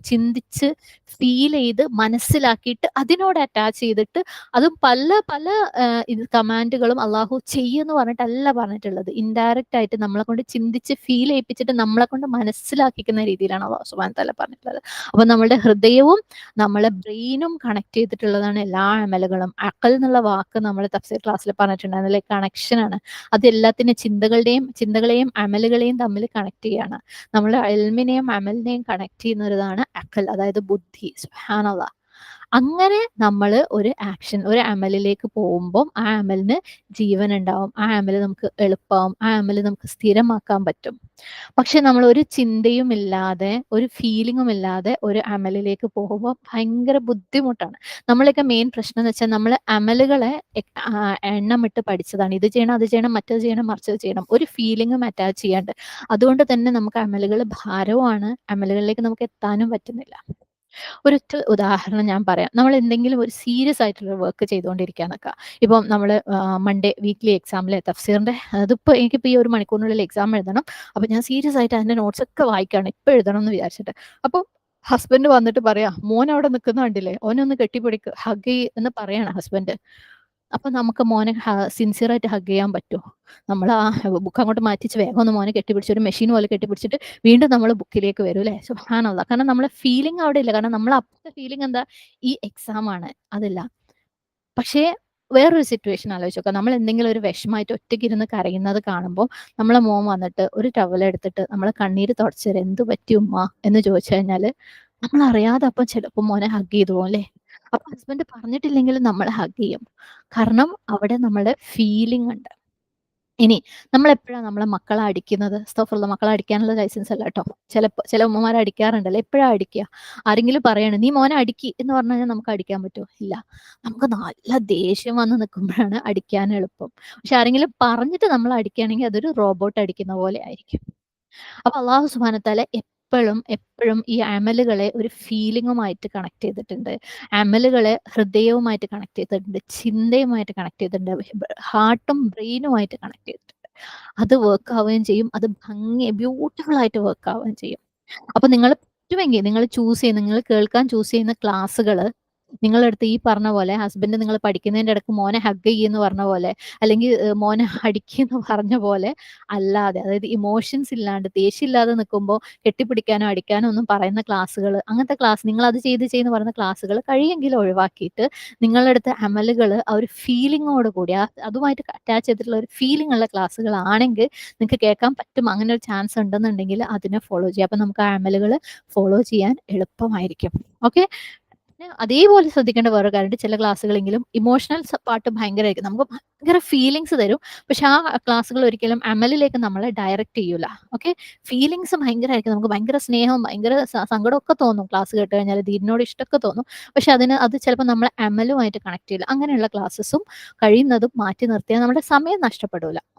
ചിന്തിച്ച് ഫീൽ ചെയ്ത് മനസ്സിലാക്കിയിട്ട് അതിനോട് അറ്റാച്ച് ചെയ്തിട്ട് അതും പല പല ആഹ് കമാൻഡുകളും അള്ളാഹു ചെയ്യുമെന്ന് പറഞ്ഞിട്ടല്ല പറഞ്ഞിട്ടുള്ളത്. ഇൻഡയറക്റ്റ് ആയിട്ട് നമ്മളെ കൊണ്ട് ചിന്തിച്ച് ഫീൽ ചെയ്യിപ്പിച്ചിട്ട് നമ്മളെ കൊണ്ട് മനസ്സിലാക്കിക്കുന്ന രീതിയിലാണ് അള്ളാഹു സുബാൻ തല പറഞ്ഞിട്ടുള്ളത്. അപ്പൊ നമ്മളുടെ ഹൃദയവും നമ്മളെ ബ്രെയിനും കണക്ട് ചെയ്തിട്ടുള്ളതാണ് എല്ലാ അമലുകളും. അക്കൽ എന്നുള്ള വാക്ക് നമ്മൾ തഫ്സീർ ക്ലാസ്സിൽ പറഞ്ഞിട്ടുണ്ടായിരുന്നില്ലേ കണക്ഷൻ ആണ്. അത് എല്ലാത്തിനും ചിന്തകളുടെയും ചിന്തകളെയും അമലുകളെയും തമ്മിൽ കണക്ട് ചെയ്യാണ്. നമ്മൾ അൽമിനെയും അമലിനെയും കണക്ട് ചെയ്യുന്നതാണ് അക്കൽ അതായത് ബുദ്ധി. സുഹാനത അങ്ങനെ നമ്മൾ ഒരു ആക്ഷൻ ഒരു അമലിലേക്ക് പോകുമ്പം ആ അമലിന് ജീവൻ ഉണ്ടാവും ആ അമൽ നമുക്ക് എളുപ്പമാവും ആ അമൽ നമുക്ക് സ്ഥിരമാക്കാൻ പറ്റും. പക്ഷെ നമ്മൾ ഒരു ചിന്തയും ഇല്ലാതെ ഒരു ഫീലിങ്ങും ഇല്ലാതെ ഒരു അമലിലേക്ക് പോകുമ്പോൾ ഭയങ്കര ബുദ്ധിമുട്ടാണ്. നമ്മളൊക്കെ മെയിൻ പ്രശ്നം എന്ന് വെച്ചാൽ നമ്മൾ അമലുകളെ എണ്ണമിട്ട് പഠിച്ചതാണ്. ഇത് ചെയ്യണം അത് ചെയ്യണം മറ്റത് ചെയ്യണം മറിച്ചത് ചെയ്യണം. ഒരു ഫീലിംഗും അറ്റാച്ച് ചെയ്യാണ്ട്. അതുകൊണ്ട് തന്നെ നമുക്ക് അമലുകൾ ഭാരവുമാണ്. അമലുകളിലേക്ക് നമുക്ക് എത്താനും പറ്റുന്നില്ല. ഒരൊറ്റ ഉദാഹരണം ഞാൻ പറയാം. നമ്മൾ എന്തെങ്കിലും ഒരു സീരിയസ് ആയിട്ടുള്ള വർക്ക് ചെയ്തുകൊണ്ടിരിക്കുകയാണൊക്കെ ഇപ്പം നമ്മൾ മൺഡേ വീക്ക്ലി എക്സാമിലെ തഫ്സീറിന്റെ അതിപ്പോൾ എനിക്കിപ്പോൾ ഈ ഒരു മണിക്കൂറിനുള്ളിൽ എക്സാം എഴുതണം. അപ്പോൾ ഞാൻ സീരിയസ് ആയിട്ട് അതിന്റെ നോട്ട്സ് ഒക്കെ വായിക്കുകയാണ് ഇപ്പോൾ എഴുതണം എന്ന് വിചാരിച്ചിട്ട്. അപ്പോൾ ഹസ്ബൻഡ് വന്നിട്ട് പറയാ മോൻ അവിടെ നിൽക്കുന്ന കണ്ടില്ലേ? ഓനൊന്ന് കെട്ടിപ്പിടിക്ക് ഹഗ് എന്ന് പറയാണ് ഹസ്ബൻഡ്. അപ്പൊ നമുക്ക് മോനെ സിൻസിയറായിട്ട് ഹഗ് ചെയ്യാൻ പറ്റുമോ നമ്മൾ ആ ബുക്ക് അങ്ങോട്ട് മാറ്റിച്ച് വേഗം ഒന്ന് മോനെ കെട്ടിപ്പിടിച്ച് ഒരു മെഷീൻ പോലെ കെട്ടിപ്പിടിച്ചിട്ട് വീണ്ടും നമ്മൾ ബുക്കിലേക്ക് വരും അല്ലേ? സുഹാനുള്ള കാരണം നമ്മളെ ഫീലിംഗ് അവിടെ ഇല്ല. കാരണം നമ്മൾ അപ്പോഴത്തെ ഫീലിംഗ് എന്താ? ഈ എക്സാം ആണ്. അതില്ല. പക്ഷേ വേറൊരു സിറ്റുവേഷൻ ആലോചിച്ച് നോക്കാം. നമ്മൾ എന്തെങ്കിലും ഒരു വിഷമായിട്ട് ഒറ്റയ്ക്ക് ഇരുന്ന് കരയുന്നത് കാണുമ്പോൾ നമ്മളെ മോൻ വന്നിട്ട് ഒരു ടവൽ എടുത്തിട്ട് നമ്മളെ കണ്ണീര് തുടച്ചത് എന്ത് പറ്റി ഉമ്മ? എന്ന് ചോദിച്ചു കഴിഞ്ഞാൽ നമ്മൾ അറിയാതെ അപ്പം ചിലപ്പോൾ മോനെ ഹഗ് ചെയ്തു പോകും അല്ലേ? അപ്പൊ ഹസ്ബൻഡ് പറഞ്ഞിട്ടില്ലെങ്കിൽ നമ്മൾ ഹഗ് ചെയ്യും. കാരണം അവിടെ നമ്മുടെ ഫീലിംഗ് ഉണ്ട്. ഇനി നമ്മൾ എപ്പോഴാണ് നമ്മളെ മക്കളെ അടിക്കുന്നത്? സ്തോഫുള്ള മക്കളെ അടിക്കാനുള്ള ലൈസൻസ് അല്ല കേട്ടോ ചിലപ്പോൾ ചില ഉമ്മമാർ അടിക്കാറുണ്ടല്ലോ. എപ്പോഴാണ് അടിക്കുക? ആരെങ്കിലും പറയണം നീ മോനെ അടിക്കി എന്ന് പറഞ്ഞു കഴിഞ്ഞാൽ നമുക്ക് അടിക്കാൻ പറ്റുമോ? ഇല്ല. നമുക്ക് നല്ല ദേഷ്യം വന്ന് നിൽക്കുമ്പോഴാണ് അടിക്കാൻ എളുപ്പം. പക്ഷെ ആരെങ്കിലും പറഞ്ഞിട്ട് നമ്മൾ അടിക്കുകയാണെങ്കിൽ അതൊരു റോബോട്ട് അടിക്കുന്ന പോലെ ആയിരിക്കും. അപ്പൊ അള്ളാഹു സുബാനത്താല എപ്പോഴും എപ്പോഴും ഈ അമലുകളെ ഒരു ഫീലിങ്ങുമായിട്ട് കണക്ട് ചെയ്തിട്ടുണ്ട്. അമലുകളെ ഹൃദയവുമായിട്ട് കണക്ട് ചെയ്തിട്ടുണ്ട് ചിന്തയുമായിട്ട് കണക്ട് ചെയ്തിട്ടുണ്ട് ഹാർട്ടും ബ്രെയിനുമായിട്ട് കണക്ട് ചെയ്തിട്ടുണ്ട്. അത് വർക്ക് ആവുകയും ചെയ്യും അത് ഭംഗി ബ്യൂട്ടിഫുൾ ആയിട്ട് വർക്ക് ആവുകയും ചെയ്യും. അപ്പൊ നിങ്ങൾ പറ്റുമെങ്കിൽ നിങ്ങൾ ചൂസ് ചെയ്യുന്ന നിങ്ങൾ കേൾക്കാൻ ചൂസ് ചെയ്യുന്ന ക്ലാസ്സുകൾ നിങ്ങളെടുത്ത് ഈ പറഞ്ഞ പോലെ ഹസ്ബൻഡ് നിങ്ങൾ പഠിക്കുന്നതിന്റെ ഇടയ്ക്ക് മോനെ ഹഗ് ചെയ്യുന്ന പറഞ്ഞ പോലെ അല്ലെങ്കിൽ മോനെ അടിക്കുന്ന പറഞ്ഞ പോലെ അല്ലാതെ അതായത് ഇമോഷൻസ് ഇല്ലാണ്ട് ദേഷ്യമില്ലാതെ നിൽക്കുമ്പോൾ കെട്ടിപ്പിടിക്കാനോ അടിക്കാനോ ഒന്നും പറയുന്ന ക്ലാസ്സുകൾ അങ്ങനത്തെ ക്ലാസ് നിങ്ങൾ അത് ചെയ്ത് ചെയ്യുന്ന പറയുന്ന ക്ലാസ്സുകൾ കഴിയെങ്കിൽ ഒഴിവാക്കിയിട്ട് നിങ്ങളുടെ അടുത്ത് അമലുകൾ ആ ഒരു ഫീലിങ്ങോട് കൂടി ആ അതുമായിട്ട് അറ്റാച്ച് ചെയ്തിട്ടുള്ള ഒരു ഫീലിംഗ് ഉള്ള ക്ലാസ്സുകളാണെങ്കിൽ നിങ്ങൾക്ക് കേൾക്കാൻ പറ്റും. അങ്ങനെ ഒരു ചാൻസ് ഉണ്ടെന്നുണ്ടെങ്കിൽ അതിനെ ഫോളോ ചെയ്യാം അപ്പൊ നമുക്ക് ആ അമലുകൾ ഫോളോ ചെയ്യാൻ എളുപ്പമായിരിക്കും. ഓക്കെ അതേപോലെ ശ്രദ്ധിക്കേണ്ട വേറെ കാര്യമുണ്ട്. ചില ക്ലാസ്സുകളെങ്കിലും ഇമോഷണൽ പാട്ട് ഭയങ്കരമായിരിക്കും. നമുക്ക് ഭയങ്കര ഫീലിങ്സ് തരും. പക്ഷെ ആ ക്ലാസ്സുകൾ ഒരിക്കലും അമലിലേക്ക് നമ്മളെ ഡയറക്റ്റ് ചെയ്യൂല. ഓക്കെ ഫീലിങ്സ് ഭയങ്കരമായിരിക്കും നമുക്ക് ഭയങ്കര സ്നേഹവും ഭയങ്കര സങ്കടമൊക്കെ തോന്നും ക്ലാസ് കേട്ട് കഴിഞ്ഞാൽ ധീരനോട് ഇഷ്ടമൊക്കെ തോന്നും. പക്ഷെ അതിന് അത് ചിലപ്പോൾ നമ്മളെ അമലുമായിട്ട് കണക്ട് ചെയ്യില്ല. അങ്ങനെയുള്ള ക്ലാസ്സസും കഴിയുന്നതും മാറ്റി നിർത്തിയാൽ നമ്മുടെ സമയം നഷ്ടപ്പെടില്ല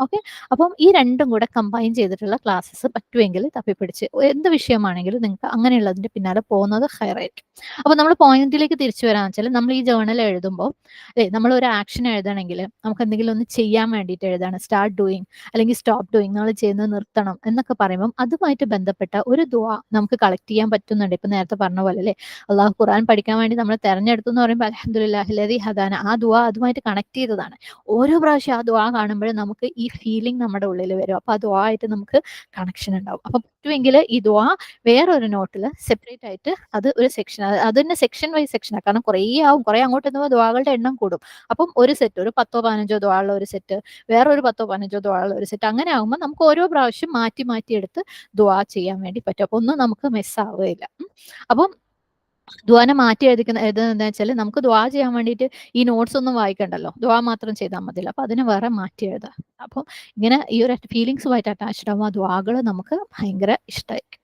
ഓക്കെ അപ്പം ഈ രണ്ടും കൂടെ കമ്പൈൻ ചെയ്തിട്ടുള്ള ക്ലാസ്സസ് പറ്റുമെങ്കിൽ തപ്പിപ്പിടിച്ച് എന്ത് വിഷയമാണെങ്കിലും നിങ്ങൾക്ക് അങ്ങനെയുള്ളതിന്റെ പിന്നാലെ പോകുന്നത് ഹയറായിരിക്കും അപ്പോൾ നമ്മൾ പോയിന്റിലേക്ക് തിരിച്ചു വരാന്ന് വെച്ചാൽ നമ്മൾ ഈ ജേണൽ എഴുതുമ്പോൾ അല്ലേ? നമ്മൾ ഒരു ആക്ഷൻ എഴുതണമെങ്കിൽ നമുക്ക് എന്തെങ്കിലും ഒന്ന് ചെയ്യാൻ വേണ്ടിയിട്ട് എഴുതാണ്. സ്റ്റാർട്ട് ഡൂയിങ് അല്ലെങ്കിൽ സ്റ്റോപ്പ് ഡൂയിങ് നമ്മൾ ചെയ്യുന്നത് നിർത്തണം എന്നൊക്കെ പറയുമ്പോൾ അതുമായിട്ട് ബന്ധപ്പെട്ട ഒരു ദുവ നമുക്ക് കളക്ട് ചെയ്യാൻ പറ്റുന്നുണ്ട്. ഇപ്പൊ നേരത്തെ പറഞ്ഞ പോലെ അല്ലേ? അള്ളാഹു ഖുറാൻ പഠിക്കാൻ വേണ്ടി നമ്മൾ തെരഞ്ഞെടുത്തു എന്ന് പറയുമ്പോൾ അലഹദില്ലാഹിലതി ഹദാന ആ ദുവ അതുമായിട്ട് കണക്ട് ചെയ്തതാണ്. ഓരോ പ്രാവശ്യം ആ ദുവ കാണുമ്പോഴും നമുക്ക് ഈ ഫീലിംഗ് നമ്മുടെ ഉള്ളിൽ വരും. അപ്പൊ ആ ദുവ ആയിട്ട് നമുക്ക് കണക്ഷൻ ഉണ്ടാവും. അപ്പൊ പറ്റുമെങ്കിൽ ഈ ദുവ വേറൊരു നോട്ടിൽ സെപ്പറേറ്റ് ആയിട്ട് അത് ഒരു സെക്ഷൻ അത് തന്നെ സെക്ഷൻ വൈസ് സെക്ഷനാണ് കാരണം കുറേ ആവും. കുറേ അങ്ങോട്ട് എന്നുമ്പോൾ ദുവകളുടെ എണ്ണം കൂടും. അപ്പം ഒരു സെറ്റ് ഒരു പത്തോ പതിനഞ്ചോ ദ്വാളുള്ള ഒരു സെറ്റ് വേറൊരു പത്തോ പതിനഞ്ചോ ദ്വാളുള്ള ഒരു സെറ്റ് അങ്ങനെ ആകുമ്പോൾ നമുക്ക് ഓരോ പ്രാവശ്യം മാറ്റി മാറ്റി എടുത്ത് ദ്വാ ചെയ്യാൻ വേണ്ടി പറ്റും. അപ്പൊ ഒന്നും നമുക്ക് മിസ്സാവുകയില്ല അപ്പം ദ്വാനെ മാറ്റി എഴുതിക്കുന്ന എഴുതുന്നതെന്ന് വെച്ചാൽ നമുക്ക് ദ്വാ ചെയ്യാൻ വേണ്ടിയിട്ട് ഈ നോട്ട്സ് ഒന്നും വായിക്കണ്ടല്ലോ. ദ്വാ മാത്രം ചെയ്താൽ മതിയല്ലോ. അപ്പൊ അതിനെ വേറെ മാറ്റി എഴുതാം. അപ്പം ഇങ്ങനെ ഈ ഒരു ഫീലിങ്സുമായിട്ട് അറ്റാച്ച്ഡ് ആകുമ്പോൾ ആ ദ്വാകൾ നമുക്ക് ഭയങ്കര ഇഷ്ടമായിരിക്കും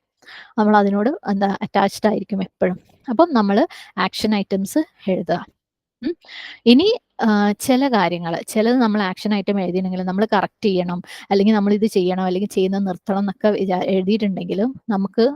നമ്മൾ അതിനോട് എന്താ അറ്റാച്ച്ഡ് ആയിരിക്കും എപ്പോഴും. അപ്പം നമ്മൾ ആക്ഷൻ ഐറ്റംസ് എഴുതുക. ഇനി ചില കാര്യങ്ങൾ ചിലത് നമ്മൾ ആക്ഷൻ ഐറ്റം എഴുതിയിരുന്നെങ്കിൽ നമ്മൾ കറക്റ്റ് ചെയ്യണം അല്ലെങ്കിൽ നമ്മൾ ഇത് ചെയ്യണം അല്ലെങ്കിൽ ചെയ്യുന്നത് നിർത്തണം എന്നൊക്കെ എഴുതിയിട്ടുണ്ടെങ്കിലും നമുക്ക്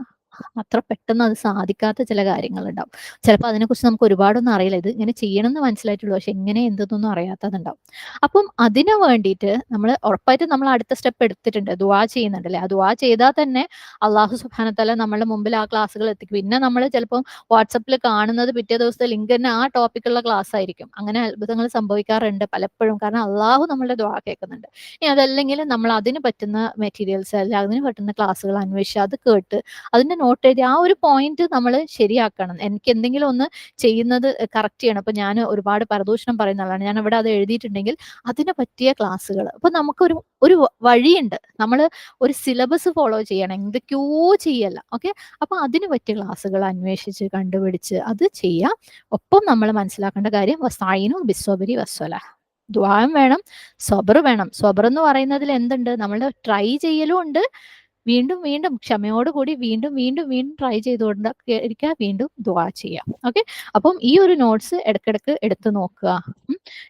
അത്ര പെട്ടെന്ന് അത് സാധിക്കാത്ത ചില കാര്യങ്ങളുണ്ടാവും. ചിലപ്പോൾ അതിനെക്കുറിച്ച് നമുക്ക് ഒരുപാടൊന്നും അറിയില്ല. ഇത് ഇങ്ങനെ ചെയ്യണം എന്ന് മനസ്സിലായിട്ടുള്ളൂ. പക്ഷെ എങ്ങനെ എന്തെന്നൊന്നും അറിയാത്തതുണ്ടാവും. അപ്പം അതിനു വേണ്ടിയിട്ട് നമ്മൾ ഉറപ്പായിട്ടും നമ്മൾ അടുത്ത സ്റ്റെപ്പ് എടുത്തിട്ടുണ്ട്. ദുവാ ചെയ്യുന്നുണ്ടല്ലേ? ആ ദുവാ ചെയ്താൽ തന്നെ അള്ളാഹു സുബാനത്തല നമ്മളുടെ മുമ്പിൽ ആ ക്ലാസ്സുകൾ എത്തിക്കും. പിന്നെ നമ്മൾ ചിലപ്പം വാട്സപ്പിൽ കാണുന്നത് പിറ്റേ ദിവസത്തെ ലിങ്ക് തന്നെ ആ ടോപ്പിക്കുള്ള ക്ലാസ് ആയിരിക്കും. അങ്ങനെ അത്ഭുതങ്ങൾ സംഭവിക്കാറുണ്ട് പലപ്പോഴും. കാരണം അള്ളാഹു നമ്മളുടെ ദുവാ കേൾക്കുന്നുണ്ട്. ഇനി അതല്ലെങ്കിൽ നമ്മൾ അതിന് പറ്റുന്ന മെറ്റീരിയൽസ് അല്ലെങ്കിൽ അതിന് പറ്റുന്ന ക്ലാസ്സുകൾ അന്വേഷിച്ച് അത് കേട്ട് അതിന്റെ നോട്ട് എഴുതി ആ ഒരു പോയിന്റ് നമ്മൾ ശരിയാക്കണം. എനിക്ക് എന്തെങ്കിലും ഒന്ന് ചെയ്യുന്നത് കറക്റ്റ് ചെയ്യണം. അപ്പൊ ഞാൻ ഒരുപാട് പരദൂഷണം പറയുന്ന ആളാണ്. ഞാൻ ഇവിടെ അത് എഴുതിയിട്ടുണ്ടെങ്കിൽ അതിന് പറ്റിയ ക്ലാസ്സുകൾ അപ്പൊ നമുക്കൊരു ഒരു വഴിയുണ്ട്. നമ്മൾ ഒരു സിലബസ് ഫോളോ ചെയ്യണം. എന്തൊക്കെയോ ചെയ്യല്ല. ഓക്കെ അപ്പൊ അതിന് പറ്റിയ ക്ലാസ്സുകൾ അന്വേഷിച്ച് കണ്ടുപിടിച്ച് അത് ചെയ്യാം. ഒപ്പം നമ്മൾ മനസ്സിലാക്കേണ്ട കാര്യം വസായിനും ബിസ്വബരി വസ്വല. ദ്വാരം വേണം സ്വബർ വേണം. സ്വബർ എന്ന് പറയുന്നതിൽ എന്തുണ്ട്? നമ്മൾ ട്രൈ ചെയ്യലും ഉണ്ട്. വീണ്ടും വീണ്ടും ക്ഷമയോടുകൂടി വീണ്ടും വീണ്ടും വീണ്ടും ട്രൈ ചെയ്തുകൊണ്ട് ഇരിക്കുക വീണ്ടും ദ്വാ ചെയ്യാം. ഓക്കെ അപ്പം ഈ ഒരു നോട്ട്സ് ഇടക്കിടക്ക് എടുത്തു നോക്കുക.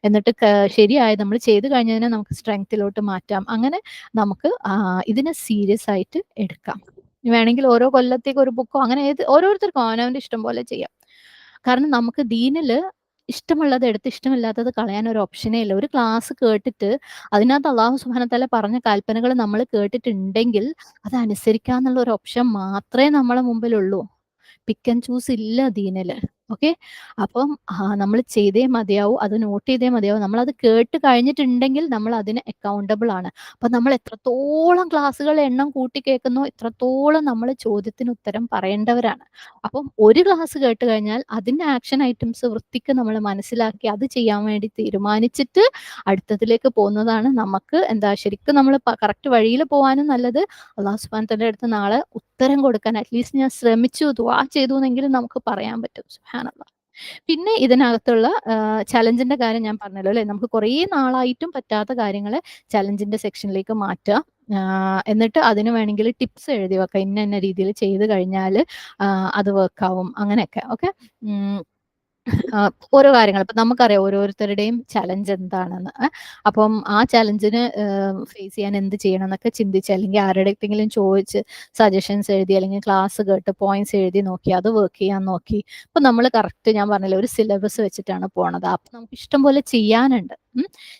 എന്നിട്ട് ശരിയായ നമ്മൾ ചെയ്തു കഴിഞ്ഞതിനെ നമുക്ക് സ്ട്രെങ്ത്തിലോട്ട് മാറ്റാം. അങ്ങനെ നമുക്ക് ഇതിനെ സീരിയസ് ആയിട്ട് എടുക്കാം. വേണമെങ്കിൽ ഓരോ കൊല്ലത്തേക്ക് ഒരു ബുക്കോ അങ്ങനെ ഏത് ഓരോരുത്തർക്കും അവനവന്റെ ഇഷ്ടം പോലെ ചെയ്യാം. കാരണം നമുക്ക് ദീനിൽ ഇഷ്ടമുള്ളത് എടുത്ത് ഇഷ്ടമില്ലാത്തത് കളയാൻ ഒരു ഓപ്ഷനേ ഇല്ല. ഒരു ക്ലാസ് കേട്ടിട്ട് അതിനകത്ത് അള്ളാഹു സുബാനത്തല പറഞ്ഞ കൽപ്പനകൾ നമ്മൾ കേട്ടിട്ടുണ്ടെങ്കിൽ അത് അനുസരിക്കാന്നുള്ള ഒരു ഓപ്ഷൻ മാത്രമേ നമ്മളെ മുമ്പിലുള്ളൂ. പിക്ക് ആൻഡ് ചൂസ് ഇല്ല ദീനിൽ. ഓക്കെ? അപ്പം നമ്മൾ ചെയ്തേ മതിയാവൂ അത് നോട്ട് ചെയ്തേ മതിയാവും. നമ്മൾ അത് കേട്ട് കഴിഞ്ഞിട്ടുണ്ടെങ്കിൽ നമ്മൾ അതിന് അക്കൗണ്ടബിൾ ആണ്. അപ്പം നമ്മൾ എത്രത്തോളം ക്ലാസ്സുകൾ എണ്ണം കൂട്ടി കേൾക്കുന്നോ എത്രത്തോളം നമ്മൾ ചോദ്യത്തിന് ഉത്തരം പറയേണ്ടവരാണ്. അപ്പം ഒരു ക്ലാസ് കേട്ട് കഴിഞ്ഞാൽ അതിന്റെ ആക്ഷൻ ഐറ്റംസ് വൃത്തിക്ക് നമ്മൾ മനസ്സിലാക്കി അത് ചെയ്യാൻ വേണ്ടി തീരുമാനിച്ചിട്ട് അടുത്തതിലേക്ക് പോകുന്നതാണ് നമുക്ക് എന്താ ശരിക്കും നമ്മൾ കറക്റ്റ് വഴിയിൽ പോകാനും നല്ലത്. അള്ളാഹു സുബാൻ അടുത്ത് നാളെ ഉത്തരം കൊടുക്കാൻ അറ്റ്ലീസ്റ്റ് ഞാൻ ശ്രമിച്ചു. ദുവാ ചെയ്തു എന്നെങ്കിലും നമുക്ക് പറയാൻ പറ്റും. സുഹാനുള്ള പിന്നെ ഇതിനകത്തുള്ള ചലഞ്ചിന്റെ കാര്യം ഞാൻ പറഞ്ഞല്ലോ അല്ലെ? നമുക്ക് കുറേ നാളായിട്ടും പറ്റാത്ത കാര്യങ്ങളെ ചലഞ്ചിന്റെ സെക്ഷനിലേക്ക് മാറ്റുക എന്നിട്ട് അതിന് വേണമെങ്കിൽ ടിപ്സ് എഴുതി വെക്കാം. ഇന്ന ഇന്ന രീതിയിൽ ചെയ്ത് കഴിഞ്ഞാൽ അത് വർക്കാവും അങ്ങനെയൊക്കെ. ഓക്കെ ഓരോ കാര്യങ്ങൾ. ഇപ്പൊ നമുക്കറിയാം ഓരോരുത്തരുടെയും ചലഞ്ച് എന്താണെന്ന്. അപ്പം ആ ചലഞ്ചിന് ഫേസ് ചെയ്യാൻ എന്ത് ചെയ്യണം എന്നൊക്കെ ചിന്തിച്ച് അല്ലെങ്കിൽ ആരുടെ അടുത്തെങ്കിലും ചോദിച്ച് സജഷൻസ് എഴുതി അല്ലെങ്കിൽ ക്ലാസ് കേട്ട് പോയിന്റ്സ് എഴുതി നോക്കി അത് വർക്ക് ചെയ്യാൻ നോക്കി. ഇപ്പൊ നമ്മൾ കറക്റ്റ് ഞാൻ പറഞ്ഞില്ല ഒരു സിലബസ് വെച്ചിട്ടാണ് പോണത്. അപ്പൊ നമുക്ക് ഇഷ്ടം പോലെ ചെയ്യാനുണ്ട്.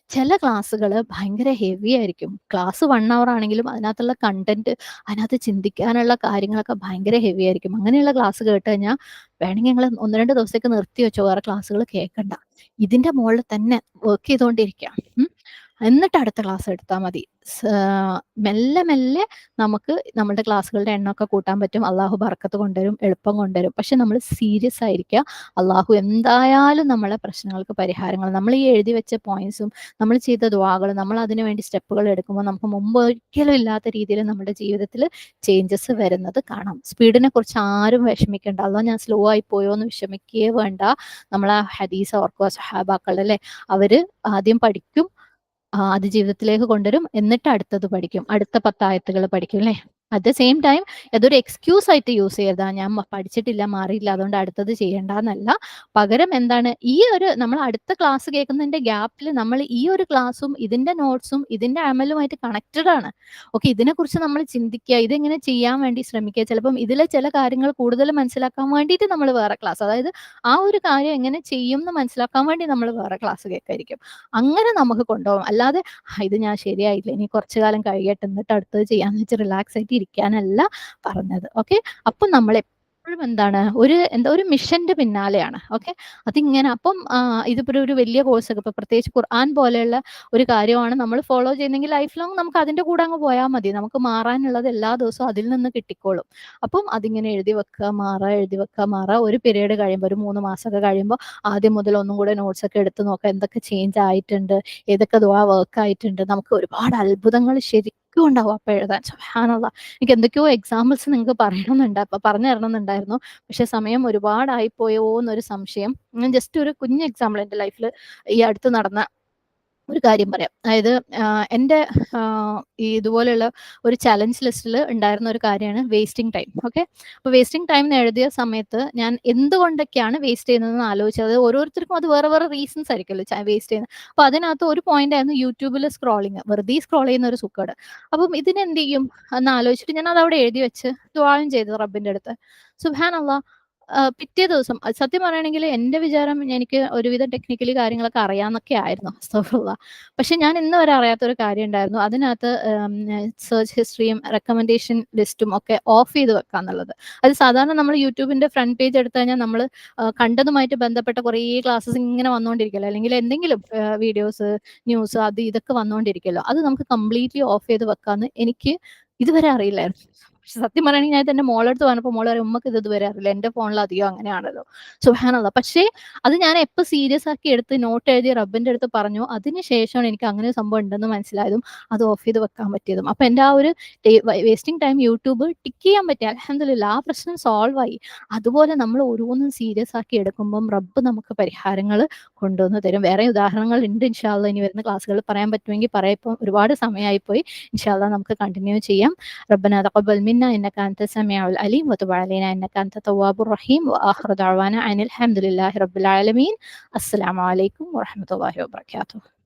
ചില ക്ലാസ്സുകൾ ഭയങ്കര ഹെവി ആയിരിക്കും. ക്ലാസ് വൺ അവർ ആണെങ്കിലും അതിനകത്തുള്ള കണ്ടന്റ് അതിനകത്ത് ചിന്തിക്കാനുള്ള കാര്യങ്ങളൊക്കെ ഭയങ്കര ഹെവി ആയിരിക്കും. അങ്ങനെയുള്ള ക്ലാസ് കേട്ട് കഴിഞ്ഞാൽ വേണമെങ്കിൽ ഞങ്ങൾ ഒന്ന് രണ്ട് ദിവസത്തേക്ക് നിർത്തി വെച്ചോ വേറെ ക്ലാസ്സുകൾ കേൾക്കണ്ട ഇതിന്റെ മുകളിൽ തന്നെ വർക്ക് ചെയ്തുകൊണ്ടിരിക്കാം എന്നിട്ട് അടുത്ത ക്ലാസ് എടുത്താൽ മതി. മെല്ലെ മെല്ലെ നമുക്ക് നമ്മുടെ ക്ലാസ്സുകളുടെ എണ്ണമൊക്കെ കൂട്ടാൻ പറ്റും. അള്ളാഹു ബർക്കത്ത് കൊണ്ടുവരും എളുപ്പം കൊണ്ടുവരും. പക്ഷെ നമ്മൾ സീരിയസ് ആയിരിക്കുക. അള്ളാഹു എന്തായാലും നമ്മളെ പ്രശ്നങ്ങൾക്ക് പരിഹാരങ്ങൾ. നമ്മൾ ഈ എഴുതി വെച്ച പോയിന്റ്സും നമ്മൾ ചെയ്ത ദ്വാകൾ നമ്മൾ അതിനു വേണ്ടി സ്റ്റെപ്പുകൾ എടുക്കുമ്പോൾ നമുക്ക് മുമ്പ് ഒരിക്കലും ഇല്ലാത്ത രീതിയിൽ നമ്മുടെ ജീവിതത്തിൽ ചേഞ്ചസ് വരുന്നത് കാണാം. സ്പീഡിനെ കുറിച്ച് ആരും വിഷമിക്കേണ്ട. അല്ലോ ഞാൻ സ്ലോ ആയി പോയോ എന്ന് വിഷമിക്കുകയേ വേണ്ട. നമ്മൾ ആ ഹദീസ് ഓർക്കുക സഹാബാക്കൾ അല്ലെ അവർ ആദ്യം പഠിക്കും അത് ജീവിതത്തിലേക്ക് കൊണ്ടുവരും. എന്നിട്ട് അടുത്തത് പഠിക്കും. അടുത്ത പത്തായത്തുകൾ പഠിക്കും അല്ലേ? അറ്റ് ദ സെയിം ടൈം അതൊരു എക്സ്ക്യൂസ് ആയിട്ട് യൂസ് ചെയ്താ ഞാൻ പഠിച്ചിട്ടില്ല മാറിയില്ല അതുകൊണ്ട് അടുത്തത് ചെയ്യേണ്ടെന്നല്ല. പകരം എന്താണ്? ഈ ഒരു നമ്മൾ അടുത്ത ക്ലാസ് കേൾക്കുന്നതിന്റെ ഗ്യാപ്പിൽ നമ്മൾ ഈ ഒരു ക്ലാസ്സും ഇതിന്റെ നോട്ട്സും ഇതിന്റെ അമലുമായിട്ട് കണക്റ്റഡ് ആണ്. ഓക്കെ ഇതിനെക്കുറിച്ച് നമ്മൾ ചിന്തിക്കുക ഇതെങ്ങനെ ചെയ്യാൻ വേണ്ടി ശ്രമിക്കുക. ചിലപ്പം ഇതിലെ ചില കാര്യങ്ങൾ കൂടുതൽ മനസ്സിലാക്കാൻ വേണ്ടിയിട്ട് നമ്മൾ വേറെ ക്ലാസ് അതായത് ആ ഒരു കാര്യം എങ്ങനെ ചെയ്യും എന്ന് മനസ്സിലാക്കാൻ വേണ്ടി നമ്മൾ വേറെ ക്ലാസ് കേൾക്കായിരിക്കും. അങ്ങനെ നമുക്ക് കൊണ്ടുപോകും. അല്ലാതെ ഇത് ഞാൻ ശരിയായില്ല. ഇനി കുറച്ചു കാലം കഴിയട്ടെ എന്നിട്ട് അടുത്തത് ചെയ്യാന്ന് വെച്ച് റിലാക്സ് ആയിട്ട് ഇരിക്കാനല്ല പറഞ്ഞത് ഓക്കെ അപ്പൊ നമ്മൾ എപ്പോഴും എന്താണ് ഒരു എന്താ ഒരു മിഷന്റെ പിന്നാലെയാണ് ഓക്കെ അതിങ്ങനെ അപ്പം ഇതിപ്പോ ഒരു വലിയ കോഴ്സ് ഒക്കെ ഇപ്പൊ പ്രത്യേകിച്ച് ഖുർആൻ പോലെയുള്ള ഒരു കാര്യമാണ് നമ്മൾ ഫോളോ ചെയ്യുന്നെങ്കിൽ ലൈഫ് ലോങ് നമുക്ക് അതിന്റെ കൂടെ അങ്ങ് പോയാൽ മതി. നമുക്ക് മാറാനുള്ളത് എല്ലാ ദിവസവും അതിൽ നിന്ന് കിട്ടിക്കോളും. അപ്പം അതിങ്ങനെ എഴുതി വെക്കുക മാറുക എഴുതി വെക്കുക മാറുക ഒരു പീരീഡ് കഴിയുമ്പോൾ ഒരു മൂന്ന് മാസമൊക്കെ കഴിയുമ്പോൾ ആദ്യം മുതൽ ഒന്നും കൂടെ നോട്ട്സ് ഒക്കെ എടുത്ത് നോക്കുക എന്തൊക്കെ ചേഞ്ച് ആയിട്ടുണ്ട് ഏതൊക്കെ ദുവാ വർക്ക് ആയിട്ടുണ്ട്. നമുക്ക് ഒരുപാട് അത്ഭുതങ്ങൾ ശരി എന്തൊക്കെയോ ഉണ്ടാവും അപ്പൊ എഴുതാൻ? സുഹാനുള്ള എനിക്ക് എന്തൊക്കെയോ എക്സാമ്പിൾസ് നിങ്ങൾക്ക് പറയണമെന്നുണ്ട് അപ്പൊ പറഞ്ഞു തരണമെന്നുണ്ടായിരുന്നു. പക്ഷെ സമയം ഒരുപാടായിപ്പോയോ എന്നൊരു സംശയം. ഞാൻ ജസ്റ്റ് ഒരു കുഞ്ഞ് എക്സാമ്പിൾ എന്റെ ലൈഫിൽ ഈ അടുത്ത് നടന്ന ഒരു കാര്യം പറയാം. അതായത് എന്റെ ഈ ഇതുപോലെയുള്ള ഒരു ചലഞ്ച് ലിസ്റ്റിൽ ഉണ്ടായിരുന്ന ഒരു കാര്യമാണ് വേസ്റ്റിംഗ് ടൈം ഓക്കെ അപ്പോൾ വേസ്റ്റിംഗ് ടൈം എന്ന് എഴുതിയ സമയത്ത് ഞാൻ എന്തുകൊണ്ടൊക്കെയാണ് വേസ്റ്റ് ചെയ്യുന്നതെന്ന് ആലോചിച്ചത് ഓരോരുത്തർക്കും അത് വേറെ വേറെ റീസൺസ് ആയിരിക്കുമല്ലോ വേസ്റ്റ് ചെയ്യുന്നത്. അപ്പോൾ അതിനകത്ത് ഒരു പോയിന്റ് ആയിരുന്നു യൂട്യൂബിൽ സ്ക്രോളിങ് വെറുതെ സ്ക്രോൾ ചെയ്യുന്ന ഒരു സുഖമാണ് അപ്പം ഇതിനെന്ത് ചെയ്യും? എന്ന് ആലോചിച്ചിട്ട് ഞാൻ അത് അവിടെ എഴുതി വെച്ച് ദ്വാരം ചെയ്തു റബ്ബിന്റെ അടുത്ത്. അള്ളാഹ് പിറ്റേ ദിവസം സത്യം പറയുകയാണെങ്കിൽ എന്റെ വിചാരം എനിക്ക് ഒരുവിധം ടെക്നിക്കലി കാര്യങ്ങളൊക്കെ അറിയാമെന്നൊക്കെ ആയിരുന്നു അസ്തഫുള്ള പക്ഷെ ഞാൻ ഇന്ന് വരെ അറിയാത്ത ഒരു കാര്യം ഉണ്ടായിരുന്നു. അതിനകത്ത് സെർച്ച് ഹിസ്റ്ററിയും റെക്കമെൻഡേഷൻ ലിസ്റ്റും ഒക്കെ ഓഫ് ചെയ്ത് വെക്കാന്നുള്ളത് അത് സാധാരണ നമ്മൾ യൂട്യൂബിന്റെ ഫ്രണ്ട് പേജ് എടുത്തു കഴിഞ്ഞാൽ നമ്മൾ കണ്ടതുമായിട്ട് ബന്ധപ്പെട്ട കുറേ ക്ലാസ്സസ് ഇങ്ങനെ വന്നുകൊണ്ടിരിക്കല്ലോ അല്ലെങ്കിൽ എന്തെങ്കിലും വീഡിയോസ് ന്യൂസ് അത് ഇതൊക്കെ വന്നുകൊണ്ടിരിക്കല്ലോ അത് നമുക്ക് കംപ്ലീറ്റ്ലി ഓഫ് ചെയ്ത് വെക്കാന്ന് എനിക്ക് ഇതുവരെ അറിയില്ലായിരുന്നു. പക്ഷെ സത്യം പറയുകയാണെങ്കിൽ ഞാൻ എന്റെ മോളെടുത്ത് പറഞ്ഞപ്പോൾ മോളെ പറയും ഉമ്മക്ക് ഇത് ഇതുവരെ അറിയില്ല. എന്റെ ഫോണിൽ അധികം അങ്ങനെയാണല്ലോ. സുഹാനുള്ള പക്ഷേ അത് ഞാൻ എപ്പോൾ സീരിയസ് ആക്കി എടുത്ത് നോട്ട് എഴുതി റബ്ബിന്റെ അടുത്ത് പറഞ്ഞു അതിനുശേഷമാണ് എനിക്ക് അങ്ങനെ ഒരു സംഭവം ഉണ്ടെന്ന് മനസ്സിലായതും അത് ഓഫ് ചെയ്ത് വെക്കാൻ പറ്റിയതും. അപ്പൊ എന്റെ ആ ഒരു വേസ്റ്റിംഗ് ടൈം യൂട്യൂബ് ടിക്ക് ചെയ്യാൻ പറ്റി. അലഹമില്ല ആ പ്രശ്നം സോൾവ് ആയി. അതുപോലെ നമ്മൾ ഓരോന്നും സീരിയസ് ആക്കി എടുക്കുമ്പം റബ്ബ് നമുക്ക് പരിഹാരങ്ങൾ കൊണ്ടുവന്ന് തരും. വേറെ ഉദാഹരണങ്ങൾ ഉണ്ട് ഇൻഷാല്ല ഇനി വരുന്ന ക്ലാസ്സുകളിൽ പറയാൻ പറ്റുമെങ്കിൽ പറയാം. ഒരുപാട് സമയമായി പോയി ഇൻഷാല്ല നമുക്ക് കണ്ടിന്യൂ ചെയ്യാം. റബ്ബന തഖബ്ബൽ علينا إنك أنت سميع الأليم وتب علينا إنك أنت تواب الرحيم وآخر دعوانا عن الحمد لله رب العالمين. السلام عليكم ورحمة الله وبركاته.